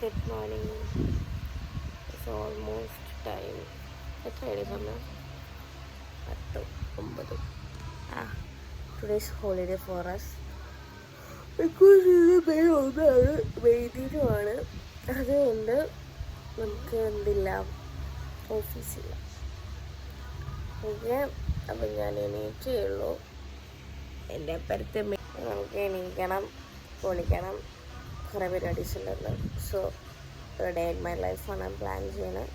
Good morning it's almost time എത്രയാണ് സമയം? പത്ത് ഒമ്പത്. ആ ടുഡേസ് ഹോളിഡേ ഫോർ അസ് ഒന്നാണ് വൈദ്യുതമാണ് അതുകൊണ്ട് നമുക്ക് എന്തില്ല? ഓഫീസില്ല ഓക്കെ അപ്പം ഞാൻ എണീറ്റേ ഉള്ളൂ. എന്റെ അപ്പുറത്ത് നമുക്ക് എണീക്കണം പൊളിക്കണം കുറേ പരിപാടീസ് ഉണ്ടായിരുന്നു സോ ഡേ ഇൻ മൈ ലൈഫാണ് പ്ലാൻ ചെയ്യുന്നത്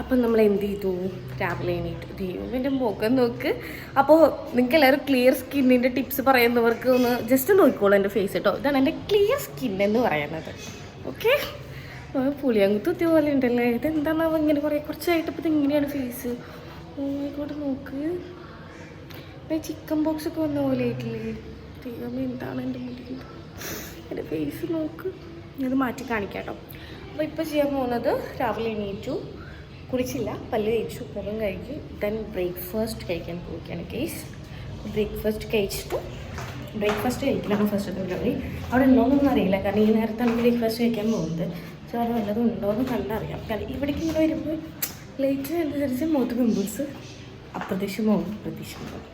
അപ്പം നമ്മൾ എന്ത് ചെയ്തു? രാവിലെ എണീറ്റു. ദൈവത്തിന്റെ മുഖം നോക്ക്. അപ്പോൾ നിങ്ങൾക്ക് എല്ലാവരും ക്ലിയർ സ്കിന്നിന്റെ ടിപ്സ് പറയുന്നവർക്ക് ഒന്ന് ജസ്റ്റ് നോക്കിക്കോളൂ എന്റെ ഫേസ് കേട്ടോ ഇതാണ് എന്റെ ക്ലിയർ സ്കിൻ എന്ന് പറയുന്നത്. ഓക്കെ പുളിയങ്കുത്തി പോലെ ഉണ്ടല്ലേ? ഇതെന്താണ് ഇങ്ങനെ കുറേ കുറച്ചായിട്ട് ഇപ്പം ഇങ്ങനെയാണ് ഫേസ് ഓയിക്കോട്ടെ നോക്ക്. ചിക്കൻ ബോക്സ് ഒക്കെ വന്ന പോലെ ആയിട്ടില്ലേ? ദൈവമേ എന്താണ് എന്റെ മുടി? എന്റെ ഫേസ് നോക്ക്. ഇത് മാറ്റി കാണിക്കാം കേട്ടോ അപ്പോൾ ഇപ്പോൾ ചെയ്യാൻ പോകുന്നത് രാവിലെ എണീറ്റു കുളിച്ചില്ല പല്ല് കഴിച്ചു മുഖം കഴുകി ദെൻ ബ്രേക്ക്ഫാസ്റ്റ് കഴിക്കാൻ പോവുകയാണ് കേസ് ബ്രേക്ക്ഫാസ്റ്റ് കഴിച്ചിട്ട്. ബ്രേക്ക്ഫാസ്റ്റ് കഴിക്കലാണ് ഫസ്റ്റ് പരിപാടി അവിടെ ഉണ്ടോയെന്നൊന്നും അറിയില്ല. കാരണം ഈ നേരത്താണ് ബ്രേക്ക്ഫാസ്റ്റ് കഴിക്കാൻ പോകുന്നത്. സോ അവിടെ വല്ലതും ഉണ്ടോയെന്ന് കണ്ടറിയാം. കാരണം ഇവിടേക്ക് ഇങ്ങനെ വരുമ്പോൾ ലേറ്റ് അനുസരിച്ച് മുഖത്ത് പിമ്പിൾസ് അപ്രതീക്ഷമാവും പ്രത്യക്ഷമാവും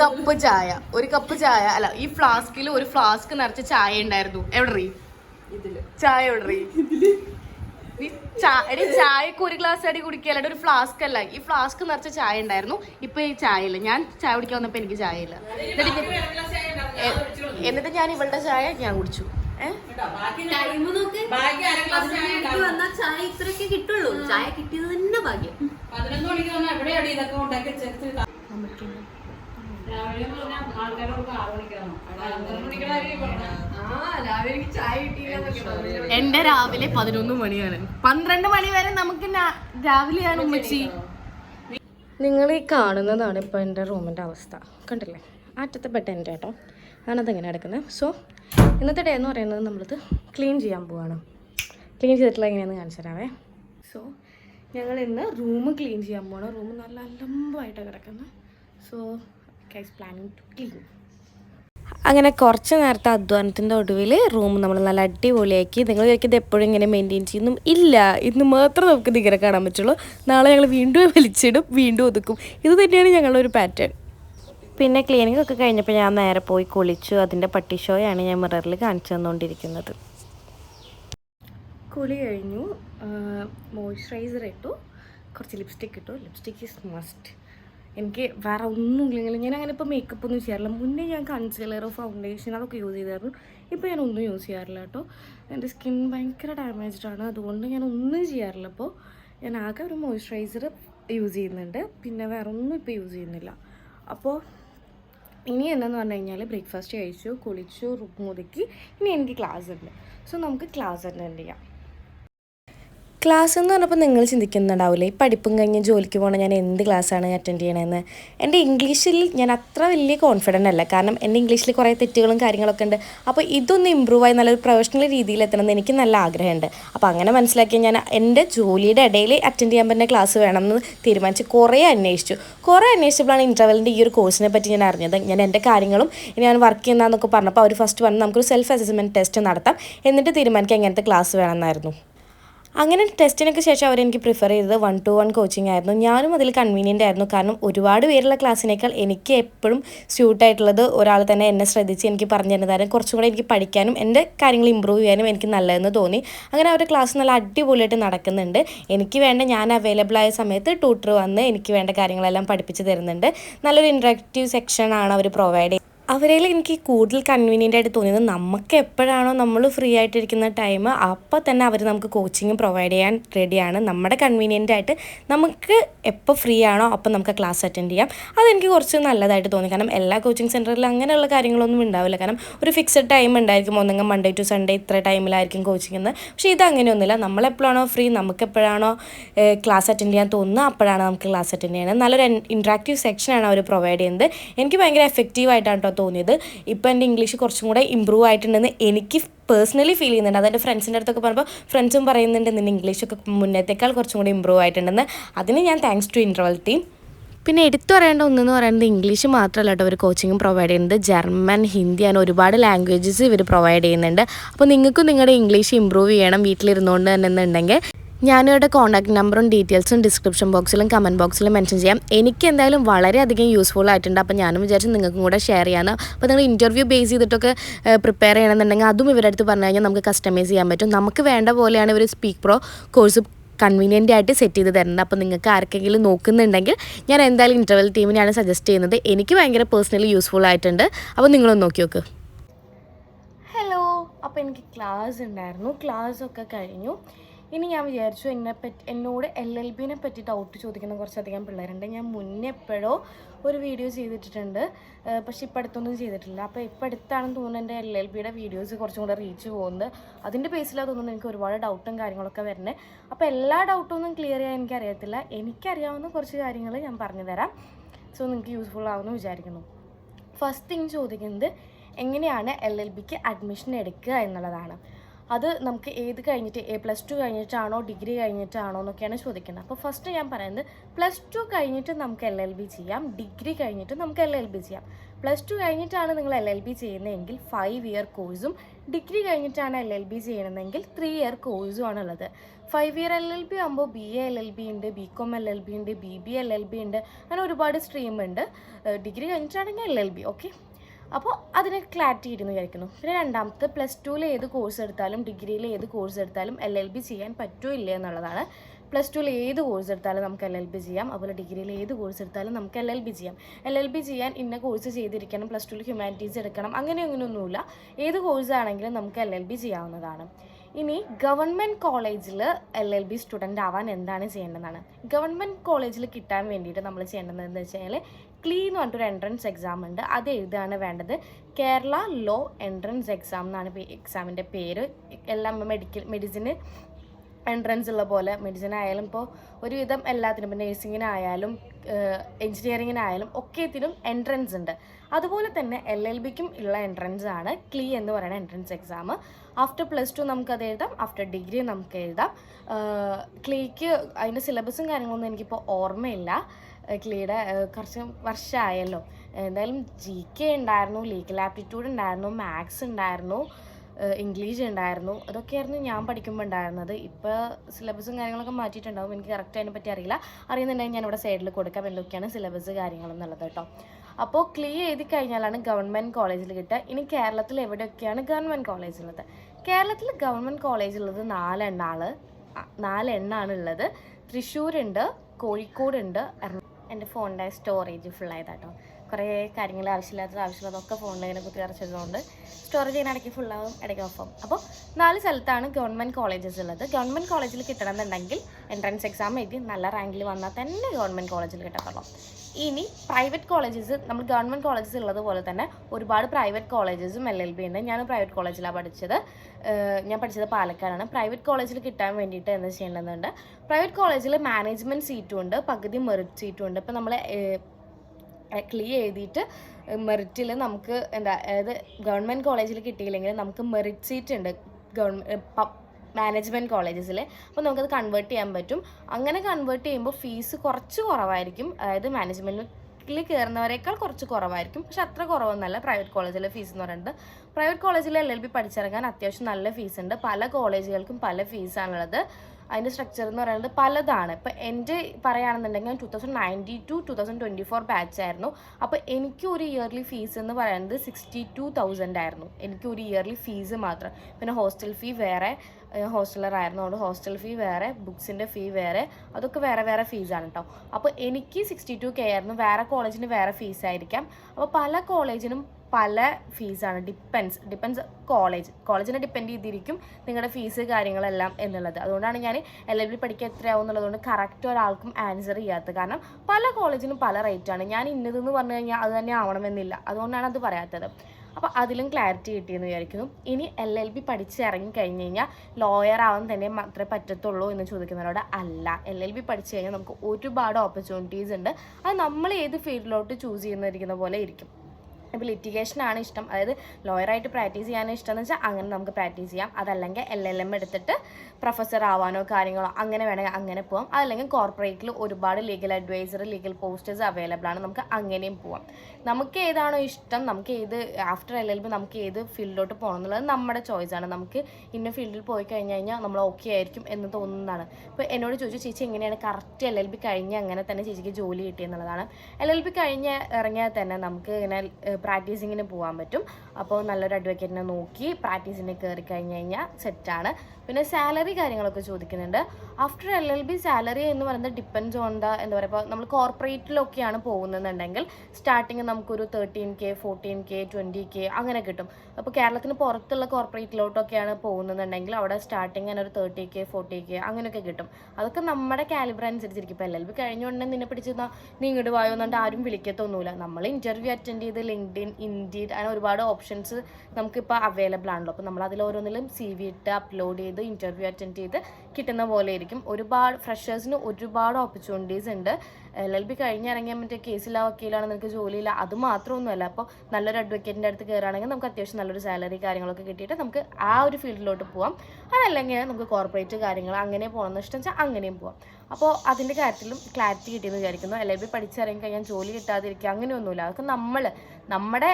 കപ്പ് ചായ. ഒരു കപ്പ് ചായ. അല്ല ഈ ഫ്ലാസ്കിൽ ഒരു ഫ്ലാസ്ക് നിറച്ച ചായ ഉണ്ടായിരുന്നു. എവിടെ റീ ചായ എവിടെ റീ എടി ചായക്ക് ഒരു ഗ്ലാസ് അടി കുടിക്കല്ല? ഒരു ഫ്ലാസ്ക് അല്ല. ഈ ഫ്ലാസ്ക് നിറച്ച ചായ ഉണ്ടായിരുന്നു. ഇപ്പൊ ഈ ചായ ഇല്ല ഞാൻ ചായ കുടിക്കാൻ വന്നപ്പോ എനിക്ക് ചായ ഇല്ല എന്നിട്ട് ഞാൻ- എ- എന്നിട്ട് ഞാൻ ഇവളുടെ ചായ ഞാൻ കുടിച്ചു. ചായ ഇത്രയൊക്കെ കിട്ടുള്ളൂ. ചായ കിട്ടിയത് തന്നെ ഭാഗ്യം. പതിനൊന്ന് മണിക്ക് വന്നാൽ എവിടെയാണ് ഇതൊക്കെ ഉണ്ടാക്കി രാവിലെ പറഞ്ഞാൽ ആൾക്കാരോട് ആറ് മണിക്കാണോ? പന്ത്രണ്ട് മണിക്കാണ് ആ രാവിലെ എനിക്ക് ചായ കിട്ടിയില്ല എന്റെ രാവിലെ പതിനൊന്ന് മണിയാണ്. പന്ത്രണ്ട് മണി വരെ നമുക്ക് രാവിലെയാണ് ഉമ്മച്ചി നിങ്ങൾ ഈ കാണുന്നതാണ് ഇപ്പോൾ എന്റെ റൂമിന്റെ അവസ്ഥ. കണ്ടില്ലേ? അറ്റത്തെ ബെഡ് എന്റെ കേട്ടോ. ആണത് എങ്ങനെ എടുക്കുന്നത് സോ ഇന്നത്തെ ഡേ എന്ന് പറയുന്നത് നമ്മളിത് ക്ലീൻ ചെയ്യാൻ പോവാണ്. ക്ലീൻ ചെയ്തിട്ടുള്ള എങ്ങനെയാണെന്ന് കാണിച്ചു തരാവേ. സോ ഞങ്ങൾ ഇന്ന് റൂം ക്ലീൻ ചെയ്യാൻ പോവാണ്. റൂം നല്ല അലമ്പായിട്ടാണ് കിടക്കുന്നത് so guys planning to clean അങ്ങനെ കുറച്ച് നേരത്തെ അധ്വാനത്തിന്റെ ഒടുവിൽ റൂം നമ്മൾ നല്ല അടിപൊളിയാക്കി. നിങ്ങൾ ഇത് എപ്പോഴും ഇങ്ങനെ മെയിന്റെയിൻ ചെയ്യുന്നു ഇല്ല. ഇന്ന് മാത്രം നമുക്ക് ഇങ്ങനെ കാണാൻ പറ്റുള്ളൂ. നാളെ ഞങ്ങൾ വീണ്ടും വലിച്ചിടും വീണ്ടും ഒതുക്കും. ഇത് തന്നെയാണ് ഞങ്ങളുടെ ഒരു പാറ്റേൺ പിന്നെ ക്ലീനിങ് ഒക്കെ കഴിഞ്ഞപ്പോൾ ഞാൻ നേരെ പോയി കുളിച്ചു. അതിന്റെ പട്ടി ഷോയാണ് ഞാൻ മിററിൽ കാണിച്ചു തന്നുകൊണ്ടിരിക്കുന്നത്. കുളി കഴിഞ്ഞു. മോയ്സ്ചറൈസർ ഇട്ടു. കുറച്ച് ലിപ്സ്റ്റിക് ഇട്ടു. ലിപ്സ്റ്റിക് ഈസ് മസ്റ്റ് എനിക്ക് വേറെ ഒന്നും ഇല്ലെങ്കിലും ഞാൻ അങ്ങനെ ഇപ്പോൾ മേക്കപ്പ് ഒന്നും ചെയ്യാറില്ല. മുന്നേ ഞാൻ കൺസീലർ ഫൗണ്ടേഷൻ അതൊക്കെ യൂസ് ചെയ്തായിരുന്നു. ഇപ്പോൾ ഞാൻ ഒന്നും യൂസ് ചെയ്യാറില്ല കേട്ടോ. എന്റെ സ്കിൻ ഭയങ്കര ആണ്. അതുകൊണ്ട് ഞാൻ ഒന്നും ചെയ്യാറില്ല. അപ്പോൾ ഞാൻ ആകെ ഒരു മോയ്സ്ചറൈസർ യൂസ് ചെയ്യുന്നുണ്ട്. പിന്നെ വേറെ ഒന്നും ഇപ്പോൾ യൂസ് ചെയ്യുന്നില്ല. അപ്പോൾ ഇനി എന്താന്ന് പറഞ്ഞു കഴിഞ്ഞാൽ ബ്രേക്ക്ഫാസ്റ്റ് കഴിച്ചു കുളിച്ചു റൂം ഒതുക്കി ഇനി എനിക്ക് ക്ലാസ് ഉണ്ട്. സോ നമുക്ക് ക്ലാസ് അറ്റൻഡ് ചെയ്യാം. ക്ലാസ് എന്ന് പറഞ്ഞപ്പോൾ നിങ്ങൾ ചിന്തിക്കുന്നുണ്ടാവില്ലേ ഈ പഠിപ്പും കഴിഞ്ഞ് ജോലിക്ക് പോകണം ഞാൻ എന്ത് ക്ലാസ്സാണ് അറ്റൻഡ് ചെയ്യണമെന്ന് എന്റെ ഇംഗ്ലീഷിൽ ഞാൻ അത്ര വലിയ കോൺഫിഡന്റ് അല്ല. കാരണം എന്റെ ഇംഗ്ലീഷിൽ കുറേ തെറ്റുകളും കാര്യങ്ങളൊക്കെ ഉണ്ട്. അപ്പോൾ ഇതൊന്ന് ഇമ്പ്രൂവ് ആയി നല്ലൊരു പ്രൊഫഷണൽ രീതിയിൽ എത്തണമെന്ന് എനിക്ക് നല്ല ആഗ്രഹമുണ്ട്. അപ്പോൾ അങ്ങനെ മനസ്സിലാക്കി ഞാൻ എന്റെ ജോലിയുടെ ഇടയിൽ അറ്റൻഡ് ചെയ്യാൻ പറ്റുന്ന ക്ലാസ് വേണമെന്ന് തീരുമാനിച്ച് കുറേ അന്വേഷിച്ചു. കുറേ അന്വേഷിച്ചപ്പോഴാണ് ഇന്റർവെലിന്റെ ഈ ഒരു കോഴ്സിനെ പറ്റി ഞാൻ അറിഞ്ഞത്. ഞാൻ എന്റെ കാര്യങ്ങളും ഇനി ഞാൻ വർക്ക് ചെയ്യുന്നതെന്നൊക്കെ പറഞ്ഞപ്പോൾ അവർ ഫസ്റ്റ് വന്ന് നമുക്കൊരു സെൽഫ് അസസ്മെന്റ് ടെസ്റ്റ് നടത്താം. എന്നിട്ട് തീരുമാനിക്കാം എങ്ങനത്തെ ക്ലാസ് വേണമെന്നായിരുന്നു. അങ്ങനെ ടെസ്റ്റിനൊക്കെ ശേഷം അവരെനിക്ക് പ്രിഫർ ചെയ്തത് വൺ ടു വൺ കോച്ചിങ് ആയിരുന്നു. ഞാനും അതിൽ കൺവീനിയന്റ് ആയിരുന്നു. കാരണം ഒരുപാട് പേരുള്ള ക്ലാസ്സിനേക്കാൾ എനിക്ക് എപ്പോഴും സ്യൂട്ടായിട്ടുള്ളത് ഒരാൾ തന്നെ എന്നെ ശ്രദ്ധിച്ച് എനിക്ക് പറഞ്ഞു തരുന്നതായിരുന്നു കുറച്ചും കൂടെ എനിക്ക് പഠിക്കാനും എന്റെ കാര്യങ്ങൾ ഇമ്പ്രൂവ് ചെയ്യാനും എനിക്ക് നല്ലതെന്ന് തോന്നി. അങ്ങനെ അവരുടെ ക്ലാസ് നല്ല അടിപൊളിയായിട്ട് നടക്കുന്നുണ്ട്. എനിക്ക് വേണ്ട ഞാൻ അവൈലബിൾ ആയ സമയത്ത് ട്യൂട്ടർ വന്ന് എനിക്ക് വേണ്ട കാര്യങ്ങളെല്ലാം പഠിപ്പിച്ച് തരുന്നുണ്ട്. നല്ലൊരു ഇൻട്രാക്റ്റീവ് സെക്ഷനാണ് അവർ പ്രൊവൈഡ് ചെയ്യുന്നത്. അവരിൽ എനിക്ക് കൂടുതൽ കൺവീനിയന്റ് ആയിട്ട് തോന്നിയത് നമുക്ക് എപ്പോഴാണോ നമ്മൾ ഫ്രീ ആയിട്ടിരിക്കുന്ന ടൈം അപ്പോൾ തന്നെ അവർ നമുക്ക് കോച്ചിങ് പ്രൊവൈഡ് ചെയ്യാൻ റെഡിയാണ് നമ്മുടെ കൺവീനിയന്റ് ആയിട്ട് നമുക്ക് എപ്പോൾ ഫ്രീ ആണോ അപ്പോൾ നമുക്ക് ക്ലാസ് അറ്റൻഡ് ചെയ്യാം. അതെനിക്ക് കുറച്ച് നല്ലതായിട്ട് തോന്നി. കാരണം എല്ലാ കോച്ചിങ് സെന്ററിലും അങ്ങനെയുള്ള കാര്യങ്ങളൊന്നും ഉണ്ടാവില്ല. കാരണം ഒരു ഫിക്സഡ് ടൈം ഉണ്ടായിരിക്കും. ഒന്നെങ്കിൽ മൺഡേ ടു സൺഡേ ഇത്ര ടൈമിലായിരിക്കും കോച്ചിങ് എന്ന് പക്ഷേ ഇത് അങ്ങനെയൊന്നുമില്ല. നമ്മളെപ്പോഴാണോ ഫ്രീ നമുക്ക് എപ്പോഴാണോ ക്ലാസ് അറ്റൻഡ് ചെയ്യാൻ തോന്നുന്നത് അപ്പോഴാണ് നമുക്ക് ക്ലാസ് അറ്റൻഡ് ചെയ്യുന്നത് നല്ലൊരു ഇൻട്രാക്റ്റീവ് സെക്ഷനാണ് അവർ പ്രൊവൈഡ് ചെയ്യുന്നത്. എനിക്ക് ഭയങ്കര എഫക്റ്റീവ് ആയിട്ടാണ് കേട്ടോ തോന്നിയത്. ഇപ്പോൾ എന്റെ ഇംഗ്ലീഷ് കുറച്ചും കൂടെ ഇമ്പ്രൂവ് ആയിട്ടുണ്ടെന്ന് എനിക്ക് പേഴ്സണലി ഫീൽ ചെയ്യുന്നുണ്ട്. അതെന്റെ ഫ്രണ്ട്സിന്റെ അടുത്തൊക്കെ പറയുമ്പോൾ ഫ്രണ്ട്സും പറയുന്നുണ്ട് നിന്റെ ഇംഗ്ലീഷൊക്കെ മുന്നത്തേക്കാൾ കുറച്ചും കൂടി ഇമ്പ്രൂവ് ആയിട്ടുണ്ടെന്ന്. അതിന് ഞാൻ താങ്ക്സ് ടു ഇന്റർവൽ ടീം പിന്നെ എടുത്തു പറയേണ്ട ഒന്നെന്ന് പറയുന്നത് ഇംഗ്ലീഷ് മാത്രമല്ല കേട്ടോ. അവർ കോച്ചിങ്ങും പ്രൊവൈഡ് ചെയ്യുന്നത്. ജർമ്മൻ ഹിന്ദി അങ്ങനെ ഒരുപാട് ലാംഗ്വേജസ് ഇവർ പ്രൊവൈഡ് ചെയ്യുന്നുണ്ട്. അപ്പോൾ നിങ്ങൾക്കും നിങ്ങളുടെ ഇംഗ്ലീഷ് ഇമ്പ്രൂവ് ചെയ്യണം വീട്ടിലിരുന്നുകൊണ്ട് തന്നെ എന്നുണ്ടെങ്കിൽ. ഞാനിവിടെ കോൺടാക്ട് നമ്പറും ഡീറ്റെയിൽസും ഡിസ്ക്രിപ്ഷൻ ബോക്സിലും കമന്റ് ബോക്സിലും മെൻഷൻ ചെയ്യാം. എനിക്ക് എന്തായാലും വളരെയധികം യൂസ്ഫുൾ ആയിട്ടുണ്ട്. അപ്പോൾ ഞാനും വിചാരിച്ചു നിങ്ങൾക്കും കൂടെ ഷെയർ ചെയ്യാമെന്ന് അപ്പോൾ നിങ്ങൾ ഇന്റർവ്യൂ ബേസ് ചെയ്തിട്ടൊക്കെ പ്രിപ്പയർ ചെയ്യണമെന്നുണ്ടെങ്കിൽ അതും ഇവരുടെ അടുത്ത് പറഞ്ഞു കഴിഞ്ഞാൽ നമുക്ക് കസ്റ്റമൈസ് ചെയ്യാൻ പറ്റും. നമുക്ക് വേണ്ട പോലെയാണ് ഇവർ സ്പീക്ക് പ്രോ കോഴ്സ് കൺവീനിയന്റ് ആയിട്ട് സെറ്റ് ചെയ്ത് തരുന്നത്. അപ്പോൾ നിങ്ങൾക്ക് ആർക്കെങ്കിലും നോക്കുന്നുണ്ടെങ്കിൽ ഞാൻ എന്തായാലും ഇന്റർവെൽ ടീമിനെയാണ് സജസ്റ്റ് ചെയ്യുന്നത്. എനിക്ക് ഭയങ്കര പേഴ്സണലി യൂസ്ഫുൾ ആയിട്ടുണ്ട്. അപ്പോൾ നിങ്ങളൊന്ന് നോക്കി നോക്ക്. ഹലോ അപ്പോൾ എനിക്ക് ക്ലാസ് ഉണ്ടായിരുന്നു. ക്ലാസ് ഒക്കെ കഴിഞ്ഞു. ഇനി ഞാൻ വിചാരിച്ചു എന്നെ പറ്റി എന്നോട് എൽ എൽ ബിനെ പറ്റി ഡൗട്ട് ചോദിക്കുന്ന കുറച്ചധികം പിള്ളേരുണ്ട്. ഞാൻ മുന്നേ എപ്പോഴോ ഒരു വീഡിയോ ചെയ്തിട്ടുണ്ട് പക്ഷേ ഇപ്പം അടുത്തൊന്നും ചെയ്തിട്ടില്ല. അപ്പോൾ ഇപ്പം അടുത്താണെന്ന് തോന്നുന്നു എന്റെ എൽ എൽ ബിയുടെ വീഡിയോസ് കുറച്ചും കൂടെ റീച്ച് പോകുന്നത്. അതിന്റെ ബേസിലാണ് തോന്നുന്നു എനിക്ക് ഒരുപാട് ഡൗട്ടും കാര്യങ്ങളൊക്കെ വരുന്നത്. അപ്പോൾ എല്ലാ ഡൗട്ടും ഒന്നും ക്ലിയർ ചെയ്യാൻ എനിക്കറിയത്തില്ല എനിക്കറിയാവുന്ന കുറച്ച് കാര്യങ്ങൾ ഞാൻ പറഞ്ഞു തരാം. സോ നിങ്ങൾക്ക് യൂസ്ഫുൾ ആവുമെന്ന് വിചാരിക്കുന്നു. ഫസ്റ്റ് തിങ് ചോദിക്കുന്നത് എങ്ങനെയാണ് എൽ എൽ ബിക്ക് അഡ്മിഷൻ എടുക്കുക എന്നുള്ളതാണ്. അത് നമുക്ക് ഏത് കഴിഞ്ഞിട്ട് എ പ്ലസ് ടു കഴിഞ്ഞിട്ടാണോ ഡിഗ്രി കഴിഞ്ഞിട്ടാണോ എന്നൊക്കെയാണ് ചോദിക്കുന്നത്. അപ്പോൾ ഫസ്റ്റ് ഞാൻ പറയുന്നത് പ്ലസ് ടു കഴിഞ്ഞിട്ട് നമുക്ക് എൽ എൽ ബി ചെയ്യാം ഡിഗ്രി കഴിഞ്ഞിട്ട് നമുക്ക് എൽ എൽ ബി ചെയ്യാം. പ്ലസ് ടു കഴിഞ്ഞിട്ടാണ് നിങ്ങൾ എൽ എൽ ബി ചെയ്യുന്നതെങ്കിൽ ഫൈവ് ഇയർ കോഴ്സും ഡിഗ്രി കഴിഞ്ഞിട്ടാണ് എൽ എൽ ബി ചെയ്യണമെങ്കിൽ ത്രീ ഇയർ കോഴ്സും ആണുള്ളത്. Five year L L B ആകുമ്പോൾ B A L L B ഉണ്ട് B com L L B ഉണ്ട് B B L L B ഉണ്ട് അങ്ങനെ ഒരുപാട് സ്ട്രീം ഉണ്ട്. ഡിഗ്രി കഴിഞ്ഞിട്ടാണെങ്കിൽ എൽ എൽ ബി ഓക്കെ അപ്പോൾ അതിന് ക്ലാരിറ്റി കിട്ടുന്നു വിചാരിക്കുന്നു. പിന്നെ രണ്ടാമത്തെ പ്ലസ് ടുവിൽ ഏത് കോഴ്സ് എടുത്താലും ഡിഗ്രിയിൽ ഏത് കോഴ്സ് എടുത്താലും എൽ എൽ ബി ചെയ്യാൻ പറ്റുമോ ഇല്ലേ എന്നുള്ളതാണ്. പ്ലസ് ടുവിൽ ഏത് കോഴ്സ് എടുത്താലും നമുക്ക് എൽ എൽ ബി ചെയ്യാം. അതുപോലെ ഡിഗ്രിയിൽ ഏത് കോഴ്സ് എടുത്താലും നമുക്ക് എൽ എൽ ബി ചെയ്യാം. എൽ എൽ ബി ചെയ്യാൻ ഇന്ന കോഴ്സ് ചെയ്തിരിക്കണം പ്ലസ് ടുവിൽ ഹ്യൂമാനിറ്റീസ് എടുക്കണം അങ്ങനെ അങ്ങനെയൊന്നുമില്ല ഏത് കോഴ്സ് ആണെങ്കിലും നമുക്ക് എൽ എൽ ബി ചെയ്യാവുന്നതാണ്. ഇനി ഗവൺമെന്റ് കോളേജിൽ എൽ എൽ ബി സ്റ്റുഡന്റ് ആവാൻ എന്താണ് ചെയ്യേണ്ടതെന്നാണ്. ഗവൺമെന്റ് കോളേജിൽ കിട്ടാൻ വേണ്ടിയിട്ട് നമ്മൾ ചെയ്യേണ്ടത് എന്ന് വെച്ച് കഴിഞ്ഞാൽ ക്ലീ എന്ന് പറഞ്ഞിട്ടൊരു എൻട്രൻസ് എക്സാം ഉണ്ട്. അത് എഴുതുകയാണ് വേണ്ടത്. കേരള ലോ എൻട്രൻസ് എക്സാം എന്നാണ് എക്സാമിന്റെ പേര്. എല്ലാം മെഡിക്കൽ മെഡിസിന് എൻട്രൻസ് ഉള്ള പോലെ മെഡിസിൻ ആയാലും ഇപ്പോൾ ഒരുവിധം എല്ലാത്തിനും ഇപ്പോൾ നേഴ്സിങ്ങിനായാലും ഒക്കെ ഒക്കെത്തിനും എൻട്രൻസ് ഉണ്ട്. അതുപോലെ തന്നെ എൽ എൽ ബിക്കും ഉള്ള എൻട്രൻസ് ആണ്. ക്ലീ എന്ന് പറയുന്ന entrance exam after plus two നമുക്കത് എഴുതാം. ആഫ്റ്റർ ഡിഗ്രി നമുക്ക് എഴുതാം. ക്ലീക്ക് അതിന്റെ സിലബസും കാര്യങ്ങളൊന്നും എനിക്കിപ്പോൾ ഓർമ്മയില്ല. ക്ലീയുടെ കുറച്ച് വർഷമായല്ലോ എന്തായാലും ജി കെ ഉണ്ടായിരുന്നു ലീഗൽ ആപ്റ്റിറ്റ്യൂഡ് ഉണ്ടായിരുന്നു മാത്സ് ഉണ്ടായിരുന്നു ഇംഗ്ലീഷ് ഉണ്ടായിരുന്നു. അതൊക്കെയായിരുന്നു ഞാൻ പഠിക്കുമ്പോൾ ഉണ്ടായിരുന്നത്. ഇപ്പോൾ സിലബസും കാര്യങ്ങളൊക്കെ മാറ്റിയിട്ടുണ്ടാവും. എനിക്ക് കറക്റ്റ് അതിനെ പറ്റി അറിയില്ല. അറിയുന്നുണ്ടെങ്കിൽ ഞാൻ ഇവിടെ സൈഡിൽ കൊടുക്കാം. എന്തൊക്കെയാണ് സിലബസ് കാര്യങ്ങളെന്നുള്ളത് കേട്ടോ. അപ്പോൾ ക്ലിയർ എഴുതി കഴിഞ്ഞാലാണ് ഗവൺമെന്റ് കോളേജിൽ കിട്ടുക. ഇനി കേരളത്തിൽ എവിടെയൊക്കെയാണ് ഗവൺമെന്റ് കോളേജ് ഉള്ളത് കേരളത്തിൽ ഗവൺമെന്റ് കോളേജ് ഉള്ളത് നാലെണ്ണാണ് നാലെണ്ണാണ് ഉള്ളത്. തൃശ്ശൂരുണ്ട് കോഴിക്കോടുണ്ട് എറണാകുളം എന്റെ ഫോണിന്റെ സ്റ്റോറേജ് ഫുൾ ആയതാട്ടോ കുറേ കാര്യങ്ങൾ ആവശ്യമില്ലാത്തത് ആവശ്യമുള്ളതൊക്കെ ഫോണിൽ ഇങ്ങനെ കുത്തി അടച്ചതുകൊണ്ട് സ്റ്റോറേജ് ഇങ്ങനെ ഇടയ്ക്ക് ഫുള്ളാവും ഇടയ്ക്ക് ഓഫ് ആവും. അപ്പോൾ നാല് സ്ഥലത്താണ് ഗവൺമെന്റ് കോളേജസ് ഉള്ളത്. ഗവൺമെന്റ് കോളേജിൽ കിട്ടണമെന്നുണ്ടെങ്കിൽ എൻട്രൻസ് എക്സാം എഴുതി നല്ല റാങ്കിൽ വന്നാൽ തന്നെ ഗവൺമെന്റ് കോളേജിൽ കിട്ടത്തുള്ളൂ. ഇനി പ്രൈവറ്റ് കോളേജസ് നമ്മൾ ഗവൺമെന്റ് കോളേജസ് ഉള്ളത് പോലെ തന്നെ ഒരുപാട് പ്രൈവറ്റ് കോളേജസും എൽ എൽ ബി ഉണ്ട്. ഞാൻ പ്രൈവറ്റ് കോളേജിലാണ് പഠിച്ചത്. ഞാൻ പഠിച്ചത് പാലക്കാടാണ്. പ്രൈവറ്റ് കോളേജിൽ കിട്ടാൻ വേണ്ടിയിട്ട് എന്താ ചെയ്യേണ്ടതുണ്ട്? പ്രൈവറ്റ് കോളേജിൽ മാനേജ്മെന്റ് സീറ്റും ഉണ്ട് പകുതി മെറിറ്റ് സീറ്റും ഉണ്ട്. ഇപ്പം നമ്മൾ ക്ലിയർ എഴുതിയിട്ട് മെറിറ്റിൽ നമുക്ക് എന്താ അതായത് ഗവൺമെന്റ് കോളേജിൽ കിട്ടിയില്ലെങ്കിൽ നമുക്ക് മെറിറ്റ് സീറ്റ് ഉണ്ട്. ഗവൺമെന്റ് മാനേജ്മെന്റ് കോളേജസിൽ അപ്പോൾ നമുക്കത് കൺവേർട്ട് ചെയ്യാൻ പറ്റും. അങ്ങനെ കൺവേർട്ട് ചെയ്യുമ്പോൾ ഫീസ് കുറച്ച് കുറവായിരിക്കും. അതായത് മാനേജ്മെന്റിൽ കയറുന്നവരെക്കാൾ കുറച്ച് കുറവായിരിക്കും. പക്ഷെ അത്ര കുറവൊന്നുമല്ല പ്രൈവറ്റ് കോളേജിലെ ഫീസ് എന്ന് പറയുന്നത്. പ്രൈവറ്റ് കോളേജിൽ എൽ എൽ ബി പഠിച്ചിറങ്ങാൻ അത്യാവശ്യം നല്ല ഫീസ് ഉണ്ട്. പല കോളേജുകൾക്കും പല ഫീസാണുള്ളത് അതിന്റെ സ്ട്രക്ചർ എന്ന് പറയുന്നത് പലതാണ്. ഇപ്പോൾ എന്റെ പറയുകയാണെന്നുണ്ടെങ്കിൽ two thousand ninety to two thousand twenty four batch ആയിരുന്നു. അപ്പോൾ എനിക്ക് ഒരു ഇയർലി ഫീസ് എന്ന് പറയുന്നത് സിക്സ്റ്റി ടു തൗസൻഡ് ആയിരുന്നു. എനിക്ക് ഒരു ഇയർലി ഫീസ് മാത്രം. പിന്നെ ഹോസ്റ്റൽ ഫീ വേറെ ഹോസ്റ്റലറായിരുന്നു അതുകൊണ്ട് ഹോസ്റ്റൽ ഫീ വേറെ ബുക്സിന്റെ ഫീ വേറെ അതൊക്കെ വേറെ വേറെ ഫീസാണ് കേട്ടോ അപ്പോൾ എനിക്ക് സിക്സ്റ്റി ടു കെ ആയിരുന്നു. വേറെ കോളേജിന് വേറെ ഫീസ് ആയിരിക്കാം. അപ്പോൾ പല കോളേജിനും പല ഫീസാണ്. ഡിപ്പെൻസ് ഡിപ്പെൻസ് കോളേജ് കോളേജിനെ ഡിപ്പെൻഡ് ചെയ്തിരിക്കും നിങ്ങളുടെ ഫീസ് കാര്യങ്ങളെല്ലാം എന്നുള്ളത്. അതുകൊണ്ടാണ് ഞാൻ എൽ എൽ ബി പഠിക്കാൻ എത്രയാവും എന്നുള്ളതുകൊണ്ട് കറക്റ്റ് ഒരാൾക്കും ആൻസർ ചെയ്യാത്തത്. കാരണം പല കോളേജിനും പല റേറ്റാണ് ഞാൻ ഇന്നതെന്ന് പറഞ്ഞു കഴിഞ്ഞാൽ അത് തന്നെ ആവണമെന്നില്ല. അതുകൊണ്ടാണ് അത് പറയാത്തത്. അപ്പോൾ അതിലും ക്ലാരിറ്റി കിട്ടിയെന്ന് വിചാരിക്കുന്നു. ഇനി എൽ എൽ ബി പഠിച്ച് ഇറങ്ങി കഴിഞ്ഞ് കഴിഞ്ഞാൽ ലോയർ ആവാൻ തന്നെ മാത്രമേ പറ്റത്തുള്ളൂ എന്ന് ചോദിക്കുന്നവരോട് അല്ല. എൽ എൽ ബി പഠിച്ചു കഴിഞ്ഞാൽ നമുക്ക് ഒരുപാട് ഓപ്പർച്യൂണിറ്റീസ് ഉണ്ട്. അത് നമ്മൾ ഏത് ഫീൽഡിലോട്ട് ചൂസ് ചെയ്യുന്നിരിക്കുന്ന പോലെ ഇരിക്കും. ഇപ്പോൾ ലിറ്റിഗേഷനാണ് ഇഷ്ടം. അതായത് ലോയറായിട്ട് പ്രാക്ടീസ് ചെയ്യാനാണ് ഇഷ്ടം എന്ന് വെച്ചാൽ അങ്ങനെ നമുക്ക് പ്രാക്ടീസ് ചെയ്യാം. അതല്ലെങ്കിൽ എൽ എൽ എം എടുത്തിട്ട് പ്രൊഫസർ ആവാനോ കാര്യങ്ങളോ അങ്ങനെ വേണമെങ്കിൽ അങ്ങനെ പോവാം. അതല്ലെങ്കിൽ കോർപ്പറേറ്റിൽ ഒരുപാട് legal advisor legal posters available ആണ്. നമുക്ക് അങ്ങനെയും പോവാം. നമുക്ക് ഏതാണോ ഇഷ്ടം നമുക്ക് ഏത് ആഫ്റ്റർ എൽ എൽ ബി നമുക്ക് ഏത് ഫീൽഡിലോട്ട് പോകണം എന്നുള്ളത് നമ്മുടെ ആണ്. നമുക്ക് ഇന്ന ഫീൽഡിൽ പോയി കഴിഞ്ഞ് കഴിഞ്ഞാൽ നമ്മൾ ഓക്കെ ആയിരിക്കും എന്ന് തോന്നുന്നതാണ്. ഇപ്പോൾ എന്നോട് ചോദിച്ചു ചേച്ചി എങ്ങനെയാണ് കറക്റ്റ് എൽ എൽ ബി കഴിഞ്ഞ് അങ്ങനെ തന്നെ ചേച്ചിക്ക് ജോലി കിട്ടിയെന്നുള്ളതാണ്? എൽ എൽ ബി കഴിഞ്ഞ് ഇറങ്ങിയാൽ തന്നെ നമുക്ക് ഇങ്ങനെ പ്രാക്ടീസിങ്ങിന് പോകാൻ പറ്റും. അപ്പോൾ നല്ലൊരു അഡ്വക്കേറ്റിനെ നോക്കി പ്രാക്ടീസിന് കയറി കഴിഞ്ഞ് കഴിഞ്ഞാൽ സെറ്റാണ് പിന്നെ സാലറി കാര്യങ്ങളൊക്കെ ചോദിക്കുന്നുണ്ട്. After L L B salary എന്ന് പറയുന്നത് ഡിപ്പെൻഡ്സ് ഓൺ ദ എന്താ പറയുക ഇപ്പോൾ നമ്മൾ കോർപ്പറേറ്റിലൊക്കെയാണ് പോകുന്നതെന്നുണ്ടെങ്കിൽ സ്റ്റാർട്ടിങ് നമുക്കൊരു thirteen K fourteen K twenty K അങ്ങനെ കിട്ടും. അപ്പോൾ കേരളത്തിന് പുറത്തുള്ള കോർപ്പറേറ്റിലോട്ടൊക്കെയാണ് പോകുന്നതെന്നുണ്ടെങ്കിൽ അവിടെ സ്റ്റാർട്ടിങ് തന്നെ ഒരു തേർട്ടി കെ ഫോർട്ടി കെ അങ്ങനെയൊക്കെ കിട്ടും. അതൊക്കെ നമ്മുടെ കാലിബർ അനുസരിച്ചിരിക്കും. ഇപ്പോൾ എൽ എൽ ബി കഴിഞ്ഞുകൊണ്ടെങ്കിൽ നിന്നെ പിടിച്ച് ദാ നീ ഇങ്ങോട്ട് വായോ എന്നുകൊണ്ട് ആരും വിളിക്കത്തൊന്നുമില്ല. നമ്മൾ ഇന്റർവ്യൂ അറ്റൻഡ് ചെയ്ത് ലിങ്ക്ഡിൻ ഇൻഡീഡ് അങ്ങനെ ഒരുപാട് ഓപ്ഷൻസ് നമുക്കിപ്പോൾ അവൈലബിൾ ആണല്ലോ. അപ്പോൾ നമ്മൾ അതിൽ ഓരോന്നിലും സി വി ഇട്ട് അപ്ലോഡ് ചെയ്ത് ഇന്റർവ്യൂ അറ്റൻഡ് ചെയ്ത് കിട്ടുന്ന പോലെ ആയിരിക്കും. ഒരുപാട് ഫ്രഷേഴ്സിന് ഒരുപാട് ഓപ്പർച്യൂണിറ്റീസ് ഉണ്ട്. എൽ എൽ ബി കഴിഞ്ഞിറങ്ങിയാൽ മറ്റേ കേസില്ല വക്കീലാണ് നിനക്ക് ജോലിയില്ല അത് മാത്രമൊന്നുമല്ല. അപ്പോൾ നല്ലൊരു അഡ്വക്കേറ്റിന്റെ അടുത്ത് കയറുകയാണെങ്കിൽ നമുക്ക് അത്യാവശ്യം നല്ലൊരു സാലറി കാര്യങ്ങളൊക്കെ കിട്ടിയിട്ട് നമുക്ക് ആ ഒരു ഫീൽഡിലോട്ട് പോവാം. അതല്ലെങ്കിൽ നമുക്ക് കോർപ്പറേറ്റ് കാര്യങ്ങൾ അങ്ങനെ പോകണമെന്ന് ഇഷ്ടം വെച്ചാൽ അങ്ങനെയും പോവാം. അപ്പോൾ അതിന്റെ കാര്യത്തിലും ക്ലാരിറ്റി കിട്ടിയെന്ന് വിചാരിക്കുന്നു. എൽ എൽ ബി കഴിഞ്ഞാൽ ജോലി കിട്ടാതിരിക്കുക അങ്ങനെയൊന്നുമില്ല. അതൊക്കെ നമ്മൾ നമ്മുടെ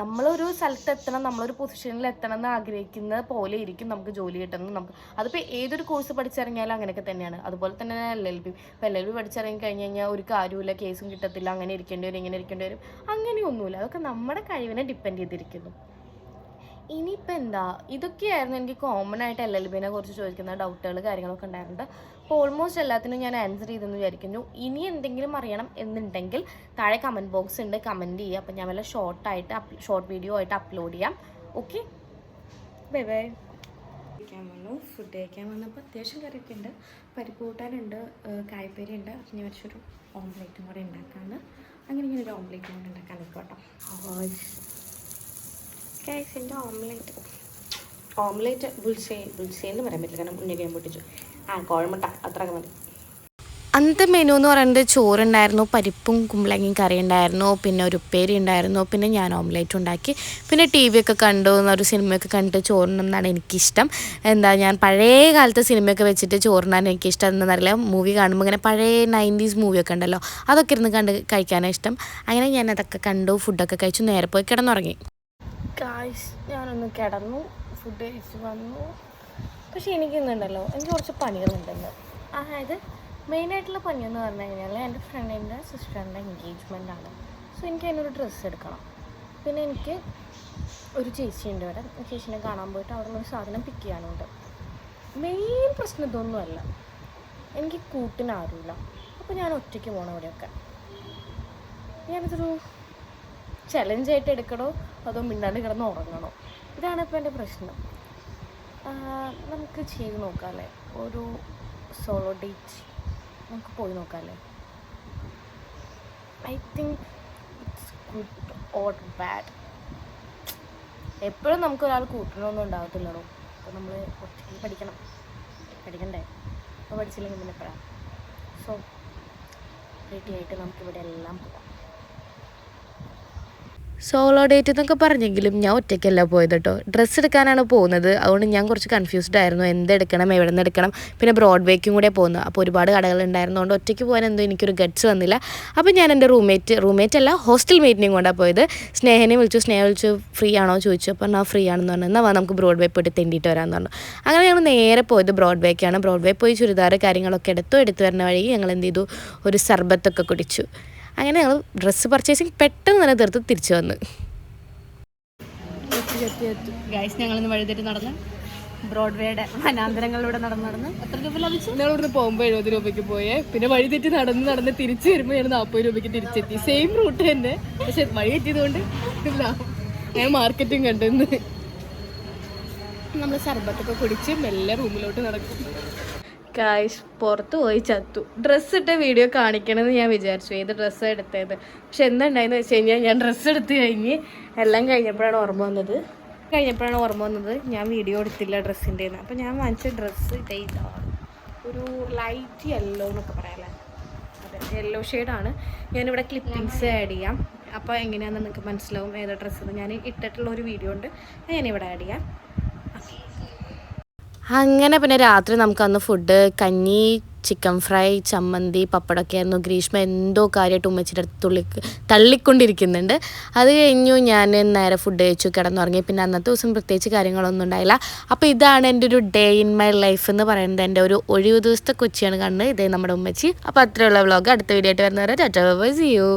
നമ്മളൊരു സ്ഥലത്ത് എത്തണം നമ്മളൊരു പൊസിഷനിൽ എത്തണം എന്ന് ആഗ്രഹിക്കുന്ന പോലെ ഇരിക്കും നമുക്ക് ജോലി കിട്ടുന്നത് നമുക്ക്. അതിപ്പോൾ ഏതൊരു കോഴ്സ് പഠിച്ചിറങ്ങിയാലും അങ്ങനെയൊക്കെ തന്നെയാണ്. അതുപോലെ തന്നെ എൽ എൽ ബി ഇപ്പോൾ എൽ എൽ ബി പഠിച്ചിറങ്ങി കഴിഞ്ഞ് കഴിഞ്ഞാൽ ഒരു കാര്യമില്ല കേസും കിട്ടത്തില്ല അങ്ങനെ ഇരിക്കേണ്ടി വരും ഇങ്ങനെ ഇരിക്കേണ്ടി വരും. അങ്ങനെയൊന്നുമില്ല. അതൊക്കെ നമ്മുടെ കഴിവിനെ ഡിപ്പെൻഡ് ചെയ്തിരിക്കുന്നു. ഇനിയിപ്പോൾ എന്താ? ഇതൊക്കെയായിരുന്നു എനിക്ക് കോമൺ ആയിട്ട് എൽ എൽ ബിനെ കുറിച്ച് ചോദിക്കുന്ന ഡൗട്ടുകൾ കാര്യങ്ങളൊക്കെ ഉണ്ടായിട്ടുണ്ട്. അപ്പോൾ ഓൾമോസ്റ്റ് എല്ലാത്തിനും ഞാൻ ആൻസർ ചെയ്തെന്ന് വിചാരിക്കുന്നു. ഇനി എന്തെങ്കിലും അറിയണം എന്നുണ്ടെങ്കിൽ താഴെ കമന്റ് ബോക്സ് ഉണ്ട് കമന്റ് ചെയ്യുക. അപ്പോൾ ഞാൻ വല്ല ഷോർട്ടായിട്ട് ഷോർട്ട് വീഡിയോ ആയിട്ട് അപ്ലോഡ് ചെയ്യാം. ഓക്കെ ബൈ ബൈ കഴിക്കാൻ വന്നു. ഫുഡ് കഴിക്കാൻ വന്നപ്പോൾ അത്യാവശ്യം കറിയൊക്കെ ഉണ്ട്. പരിപ്പ് കൂട്ടാനുണ്ട് കായ്പേരി ഉണ്ട് അപ്പം ഞാൻ വെച്ചൊരു ഓംലേറ്റും കൂടെ ഉണ്ടാക്കാണ് അങ്ങനെ ഇങ്ങനെ ഒരു ഓംലേറ്റും കൂടെ ഉണ്ടാക്കാൻ നിൽക്കോട്ടോ കേസിന്റെ ഓംലേറ്റ് ഓംലേറ്റ് ബുൾസേ ബുൾസേ എന്ന് പറയാൻ പറ്റില്ല. കാരണം ഉണ്ണിക്കാൻ പൊട്ടിച്ചു. ആ കോഴമുട്ട അത്രയൊക്കെ മതി. അന്നത്തെ മെനു എന്ന് പറയുന്നത് ചോറുണ്ടായിരുന്നു പരിപ്പും കുമ്പളങ്ങയും കറി ഉണ്ടായിരുന്നു പിന്നെ ഒരു ഉപ്പേരി ഉണ്ടായിരുന്നു പിന്നെ ഞാൻ ഓംലേറ്റ് ഉണ്ടാക്കി. പിന്നെ ടി വി ഒക്കെ കണ്ടു ഒരു സിനിമയൊക്കെ കണ്ടിട്ട് ചോറുണ്ടെന്നാണ് എനിക്കിഷ്ടം. എന്താ ഞാൻ പഴയ കാലത്തെ സിനിമയൊക്കെ വെച്ചിട്ട് ചോറിനാണ് എനിക്കിഷ്ടം. എന്നറിയില്ല മൂവി കാണുമ്പോൾ ഇങ്ങനെ പഴയ നയന്റീസ് മൂവിയൊക്കെ ഉണ്ടല്ലോ അതൊക്കെ ഇരുന്ന് കണ്ട് കഴിക്കാനാണ് ഇഷ്ടം. അങ്ങനെ ഞാൻ അതൊക്കെ കണ്ടു ഫുഡൊക്കെ കഴിച്ചു നേരെ പോയി കിടന്നുറങ്ങി. ഞാനൊന്ന് കിടന്നു ഫുഡ് കഴിച്ച് വന്നു. പക്ഷേ എനിക്കിന്നുണ്ടല്ലോ എനിക്ക് കുറച്ച് പണികളുണ്ടെന്ന്. അതായത് മെയിനായിട്ടുള്ള പണിയെന്ന് പറഞ്ഞു കഴിഞ്ഞാൽ എന്റെ ഫ്രണ്ടിന്റെ സിസ്റ്ററിന്റെ എൻഗേജ്മെന്റ് ആണ് സോ എനിക്ക് അതിനൊരു ഡ്രസ്സ് എടുക്കണം. പിന്നെ എനിക്ക് ഒരു ചേച്ചിയുണ്ട് ഇവിടെ. ചേച്ചീനെ കാണാൻ പോയിട്ട് അവിടെ ഒരു സാധനം പിക്ക് ചെയ്യാനുണ്ട്. മെയിൻ പ്രശ്നം ഇതൊന്നുമല്ല. എനിക്ക് കൂട്ടിന് ആരുമില്ല. അപ്പോൾ ഞാൻ ഒറ്റയ്ക്ക് പോകണം ഇവിടെയൊക്കെ. ഞാനിതൊരു ചലഞ്ചായിട്ട് എടുക്കണോ? അതോ മിണ്ടാണ്ട് കിടന്ന് ഉറങ്ങണോ? ഇതാണ് ഇപ്പോൾ എന്റെ പ്രശ്നം. നമുക്ക് ചെയ്ത് നോക്കാം അല്ലേ ഒരു സോളോ ഡേറ്റ് നമുക്ക് പോയി നോക്കാം അല്ലേ I think it's good or bad എപ്പോഴും നമുക്ക് ഒരാൾ കൂട്ടണമൊന്നും ഉണ്ടാകത്തില്ലടോ അപ്പോൾ നമ്മൾ ഒറ്റയ്ക്ക് പഠിക്കണം. പഠിക്കണ്ടേ? അപ്പോൾ പഠിച്ചില്ലെങ്കിൽ പിന്നെ എപ്പോഴാണ് സോ റെഡി ആയിട്ട് നമുക്കിവിടെ എല്ലാം പോകാം സോളോ ഡേറ്റ് എന്നൊക്കെ പറഞ്ഞെങ്കിലും ഞാൻ ഒറ്റയ്ക്കല്ല പോയത് കേട്ടോ ഡ്രസ്സ് എടുക്കാനാണ് പോകുന്നത്. അതുകൊണ്ട് ഞാൻ കുറച്ച് കൺഫ്യൂസ്ഡ് ആയിരുന്നു. എന്തെടുക്കണം എവിടെ നിന്ന് എടുക്കണം. പിന്നെ ബ്രോഡ്വേക്കും കൂടെ പോകുന്നു അപ്പോൾ ഒരുപാട് കടകൾ ഉണ്ടായിരുന്നതുകൊണ്ട് ഒറ്റയ്ക്ക് പോകാൻ എന്തോ എനിക്കൊരു ഗട്ട്സ് വന്നില്ല. അപ്പോൾ ഞാൻ എന്റെ റൂംമേറ്റ് റൂംമേറ്റ് അല്ല ഹോസ്റ്റൽ മേറ്റിനെയും കൊണ്ടാണ് പോയത്. സ്നേഹനെ വിളിച്ചു. സ്നേഹ വിളിച്ചു ഫ്രീ ആണോ? ചോദിച്ചു. അപ്പോൾ ഞാൻ ഫ്രീ ആണെന്ന് പറഞ്ഞു. എന്നാൽ നമുക്ക് ബ്രോഡ്വേ പോയിട്ട് തെണ്ടിയിട്ട് വരാമെന്ന് പറഞ്ഞു. അങ്ങനെ ഞങ്ങൾ നേരെ പോയത് ബ്രോഡ്വേക്കാണ് ബ്രോഡ്വേ പോയി ചുരിദാർ കാര്യങ്ങളൊക്കെ എടുത്തു. എടുത്തു വരുന്ന വഴി ഞങ്ങൾ എന്ത് ചെയ്തു? ഒരു സർബത്തൊക്കെ കുടിച്ചു. അങ്ങനെ ഞങ്ങൾ ഡ്രസ്സ് പർച്ചേസിങ് പെട്ടെന്ന് തന്നെ തീർത്ത് തിരിച്ചു വന്ന്. ഗൈസ് ഞങ്ങൾ ഇന്ന് വഴിതെറ്റി നടന്ന് ബ്രോഡ്വേയുടെ വനാന്തരങ്ങളിലൂടെ നടന്ന് നടന്ന് എത്ര രൂപ ലഭിച്ചു? ഞങ്ങൾ ഇവിടുന്ന് പോകുമ്പോൾ എഴുപത് രൂപയ്ക്ക് പോയേ. പിന്നെ വഴി തെറ്റി നടന്ന് നടന്ന് തിരിച്ചു വരുമ്പോൾ ഞാൻ നാൽപ്പത് രൂപയ്ക്ക് തിരിച്ചെത്തി. സെയിം റൂട്ട് തന്നെ. പക്ഷെ വഴി തെറ്റിയതുകൊണ്ട് ഇല്ല. ഞാൻ മാർക്കറ്റും കണ്ടെന്ന്. നമ്മൾ സർബത്തൊക്കെ കുടിച്ച് മെല്ലെ റൂമിലോട്ട് നടക്കും. കായ്സ് പുറത്ത് പോയി ചത്തു. ഡ്രസ്സ് ഇട്ട വീഡിയോ കാണിക്കണമെന്ന് ഞാൻ വിചാരിച്ചു. ഏത് ഡ്രസ്സ് എടുത്തത്? പക്ഷെ എന്തുണ്ടായെന്ന് വെച്ച് കഴിഞ്ഞാൽ ഞാൻ ഡ്രസ്സ് എടുത്ത് കഴിഞ്ഞ് എല്ലാം കഴിഞ്ഞപ്പോഴാണ് ഓർമ്മ വന്നത്. കഴിഞ്ഞപ്പോഴാണ് ഓർമ്മ വന്നത് ഞാൻ വീഡിയോ എടുത്തില്ല ഡ്രസ്സിന്റെ അപ്പോൾ ഞാൻ വാങ്ങിച്ച ഡ്രസ്സ് ഇതേ ഇതാണ്. ഒരു ലൈറ്റ് യെല്ലോ എന്നൊക്കെ പറയാമല്ലേ അതെ യെല്ലോ ഷെയ്ഡാണ് ഞാനിവിടെ ക്ലിപ്പിങ്സ് ആഡ് ചെയ്യാം. അപ്പോൾ എങ്ങനെയാണെന്ന് നിങ്ങൾക്ക് മനസ്സിലാവും. ഏതാ ഡ്രസ്സ് ഞാൻ ഇട്ടിട്ടുള്ള ഒരു വീഡിയോ ഉണ്ട്. ഞാനിവിടെ ആഡ് ചെയ്യാം. അങ്ങനെ പിന്നെ രാത്രി നമുക്ക് അന്ന് ഫുഡ് കഞ്ഞി ചിക്കൻ ഫ്രൈ ചമ്മന്തി പപ്പടമൊക്കെ ആയിരുന്നു ഗ്രീഷ്മ എന്തോ കാര്യമായിട്ട് ഉമ്മച്ചിന്റെ അടുത്ത് തുള്ളി തള്ളിക്കൊണ്ടിരിക്കുന്നുണ്ട്. അത് കഴിഞ്ഞു ഞാൻ നേരെ ഫുഡ് കഴിച്ചു കിടന്നുറങ്ങി. പിന്നെ അന്നത്തെ ദിവസം പ്രത്യേകിച്ച് കാര്യങ്ങളൊന്നും ഉണ്ടായില്ല. അപ്പോൾ ഇതാണ് എന്റെ ഒരു ഡേ ഇൻ മൈ ലൈഫ് എന്ന് പറയുന്നത്. എന്റെ ഒരു ഒഴിവ് ദിവസത്തെ കൊച്ചിയാണ് കണ്ടത് ഇതേ നമ്മുടെ ഉമ്മച്ചി. അപ്പോൾ അത്രയുള്ള വ്ളോഗ് അടുത്ത വീഡിയോ ആയിട്ട് വരുന്നവരെ ടാറ്റ ബൈ സി യു